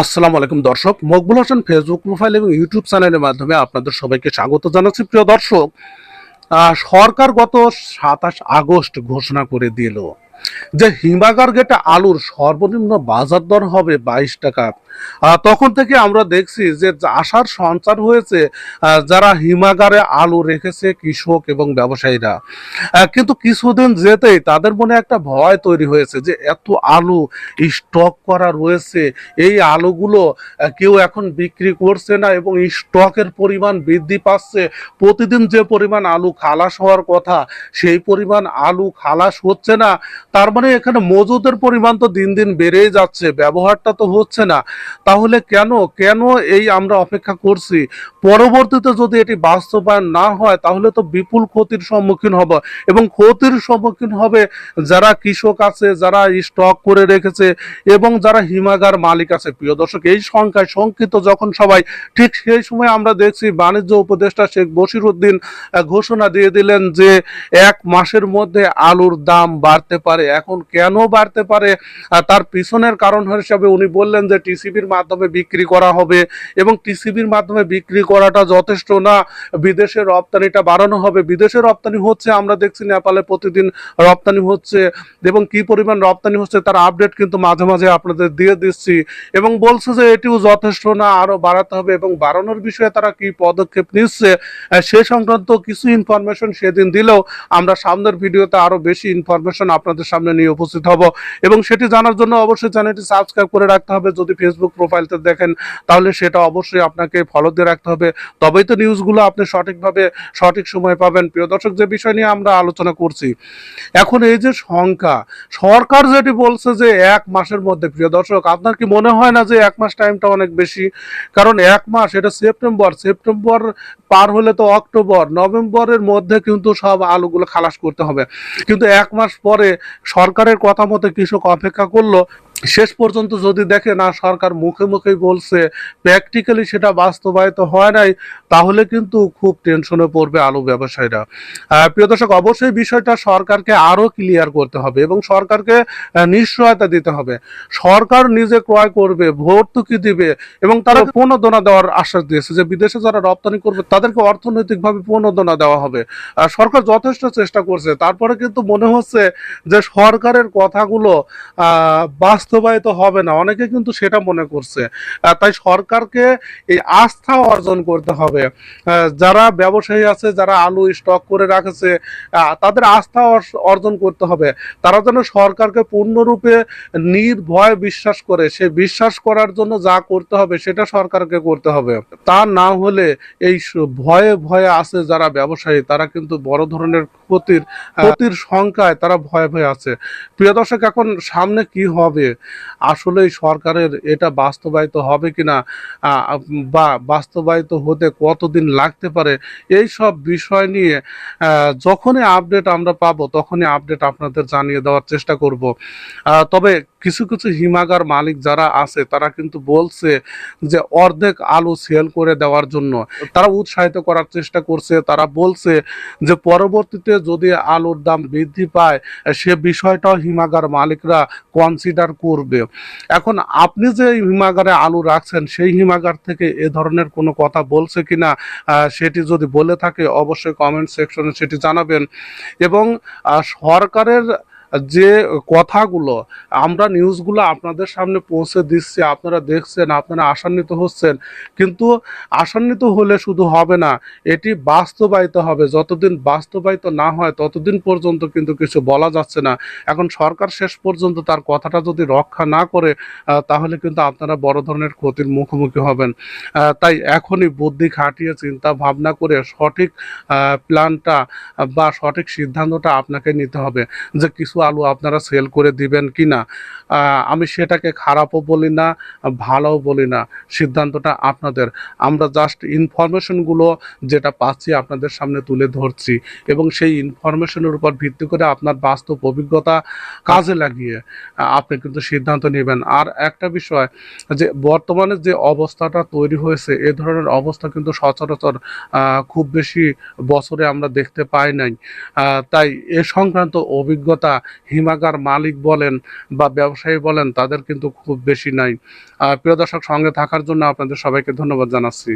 আসসালামু আলাইকুম দর্শক, মকবুল হোসেন ফেসবুক প্রোফাইল এবং ইউটিউব চ্যানেলের মাধ্যমে আপনাদের সবাইকে স্বাগত জানাচ্ছি। প্রিয় দর্শক সরকার গত সাতাশ আগস্ট ঘোষণা করে দিল যে হিমাগার গেটে আলুর সর্বনিম্ন বাজার দর হবে বাইশ টাকা। তখন থেকে আমরা দেখছি যে আশার সঞ্চার হয়েছে যারা হিমাগারে আলু রেখেছে কৃষক এবং ব্যবসায়ীরা। কিন্তু কিছুদিন যেতেই তাদের মনে একটা ভয় তৈরি হয়েছে যে এত আলু স্টক করা রয়েছে, এই আলুগুলো কেউ এখন বিক্রি করছে না এবং স্টকের পরিমাণ বৃদ্ধি পাচ্ছে। প্রতিদিন যে পরিমাণ আলু খালাস হওয়ার কথা, সেই পরিমাণ আলু খালাস হচ্ছে না। তার মানে এখানে মজুদের পরিমাণ তো দিন দিন বেড়েই যাচ্ছে, ব্যবহারটা তো হচ্ছে না। তাহলে কেন? কেন এই আমরা অপেক্ষা করছি? পরবর্তীতে যদি এটি বাস্তবায়ন না হয়, তাহলে তো বিপুল ক্ষতির সম্মুখীন হব। এবং ক্ষতির সম্মুখীন হবে যারা কৃষক আছে, যারা স্টক করে রেখেছে, এবং যারা হিমাগার মালিক আছে। প্রিয় দর্শক, এই সংখ্যায় শঙ্কিত যখন সবাই, ঠিক সেই সময় আমরা দেখছি বাণিজ্য উপদেষ্টা শেখ বশির উদ্দিন ঘোষণা দিয়ে দিলেন যে এক মাসের মধ্যে আলুর দাম বাড়তে পারে। এখন কেন বাড়তে পারে? তার পিছনের কারণ হিসাবে উনি বললেন যে টিসিবির মাধ্যমে বিক্রি করা হবে এবং টিসিবির মাধ্যমে বিক্রি করাটা যথেষ্ট না। বিদেশে রপ্তানিটা বাড়ানো হবে। বিদেশে রপ্তানি হচ্ছে, আমরা দেখছি নেপালে প্রতিদিন রপ্তানি হচ্ছে এবং কি পরিমাণ রপ্তানি হচ্ছে তার আপডেট কিন্তু মাঝে মাঝে আপনাদের দিয়ে দিচ্ছি। এবং বলছে যে এটিও যথেষ্ট না, আরও বাড়াতে হবে এবং বাড়ানোর বিষয়ে তারা কি পদক্ষেপ নিচ্ছে সে সংক্রান্ত কিছু ইনফরমেশন সেদিন দিলেও আমরা সামনের ভিডিওতে আরও বেশি ইনফরমেশন আপনাদের সামনে নিয়ে উপস্থিত হব। এবং সেটি জানার জন্য অবশ্যই চ্যানেলটি সাবস্ক্রাইব করে রাখতে হবে। যদি ফেসবুক প্রোফাইলতে দেখেন, তাহলে সেটা অবশ্যই আপনাকে ফলো দিয়ে রাখতে হবে। তবেই তো নিউজগুলো আপনি সঠিকভাবে, সঠিক সময় পাবেন। প্রিয় দর্শক, যে বিষয় নিয়ে আমরা আলোচনা করছি, এখন এই যে সংখ্যা, সরকার যেটি বলছে যে এক মাসের মধ্যে, প্রিয় দর্শক, আপনার কি মনে হয় না যে এক মাস টাইমটা অনেক বেশি? কারণ এক মাস, এটা সেপ্টেম্বর সেপ্টেম্বর পার হলে তো অক্টোবর নভেম্বরের মধ্যে কিন্তু সব আলুগুলো খালাস করতে হবে। কিন্তু এক মাস পরে সরকারের কথা মতো কৃষক অপেক্ষা করল শেষ পর্যন্ত যদি দেখে না সরকার মুখে মুখেই বলছে প্র্যাকটিক্যালি সেটা বাস্তবায়িত হয় নাই তাহলে কিন্তু খুব টেনশনে পড়বে আলু ব্যবসায়ীরা। প্রিয় দর্শক অবশ্যই বিষয়টা সরকারকে আরও ক্লিয়ার করতে হবে এবং সরকারকে নিশ্চয়তা দিতে হবে। সরকার নিজে ক্রয় করবে ভর্তুকি দিবে এবং তারা প্রণোদনা দেওয়ার আশ্বাস দিয়েছে যে বিদেশে যারা রপ্তানি করবে তাদেরকে অর্থনৈতিকভাবে প্রণোদনা দেওয়া হবে। সরকার যথেষ্ট চেষ্টা করছে। তারপরে কিন্তু মনে হচ্ছে যে সরকারের কথাগুলো আহ, বাস্তবায়িত হবে না। অনেকে কিন্তু সেটা মনে করছে। তাই সরকারকে এই আস্থা অর্জন করতে হবে। যারা ব্যবসায়ী আছে, যারা আলু স্টক করে রাখেছে তাদের আস্থা অর্জন করতে হবে। তারা যেন সরকারকে পূর্ণরূপে নির্ভয় বিশ্বাস করে। সে বিশ্বাস করার জন্য যা করতে হবে, সেটা সরকারকে করতে হবে। তা না হলে এই ভয়ে ভয়ে আছে যারা ব্যবসায়ী, তারা কিন্তু বড় ধরনের ক্ষতির ক্ষতির সংখ্যায় তারা ভয়ে ভয়ে আছে। প্রিয় দর্শক, এখন সামনে কি হবে? আসলে সরকারের এটা বাস্তবায়িত হবে কিনা বা বাস্তবায়িত হতে কতদিন লাগতে পারে, এই সব বিষয় নিয়ে যখনই আপডেট আমরা পাবো তখনই আপডেট আপনাদের জানিয়ে দেওয়ার চেষ্টা করব। তবে কিছু কিছু হিমাগার মালিক যারা আছে, তারা কিন্তু বলছে যে অর্ধেক আলু সেল করে দেওয়ার জন্য। তারা উৎসাহিত করার চেষ্টা করছে, তারা বলছে যে পরবর্তীতে যদি আলুর দাম বৃদ্ধি পায়, সে বিষয়টাও হিমাগার মালিকরা কনসিডার করবে। এখন আপনি যে হিমাগারে আলু রাখছেন, সেই হিমাগার থেকে এ ধরনের কোনো কথা বলছে কিনা সেটি যদি বলে থাকে, অবশ্যই কমেন্ট সেকশনে সেটি জানাবেন। এবং সরকারের যে কথাগুলো আমরা নিউজগুলো আপনাদের সামনে পৌঁছে দিচ্ছি, আপনারা দেখছেন, আপনারা আশান্বিত হচ্ছেন, কিন্তু আশান্বিত হলে শুধু হবে না, এটি বাস্তবায়িত হবে। যতদিন বাস্তবায়িত না হয়, ততদিন পর্যন্ত কিন্তু কিছু বলা যাচ্ছে না। এখন সরকার শেষ পর্যন্ত তার কথাটা যদি রক্ষা না করে তাহলে কিন্তু আপনারা বড় ধরনের ক্ষতির মুখোমুখি হবেন। তাই এখনই বুদ্ধি খাটিয়ে চিন্তা ভাবনা করে সঠিক প্ল্যানটা বা সঠিক সিদ্ধান্তটা আপনাকে নিতে হবে যে কিছু আলু আপনারা সেল করে দিবেন কি না আমি সেটাকে খারাপও বলি না, ভালোও বলি না। সিদ্ধান্তটা আপনাদের। আমরা জাস্ট ইনফরমেশনগুলো যেটা পাচ্ছি আপনাদের সামনে তুলে ধরছি এবং সেই ইনফরমেশনের উপর ভিত্তি করে আপনার বাস্তব অভিজ্ঞতা কাজে লাগিয়ে আপনি কিন্তু সিদ্ধান্ত নেবেন। আর একটা বিষয় যে বর্তমানে যে অবস্থাটা তৈরি হয়েছে, এ ধরনের অবস্থা কিন্তু সচরাচর খুব বেশি বছরে আমরা দেখতে পাই নাই। তাই এ সংক্রান্ত অভিজ্ঞতা হিমাগার মালিক বলেন বা ব্যবসায়ী বলেন, তাদের কিন্তু খুব বেশি নাই। প্রিয় দর্শক, সঙ্গে থাকার জন্য আপনাদের সবাইকে ধন্যবাদ জানাচ্ছি।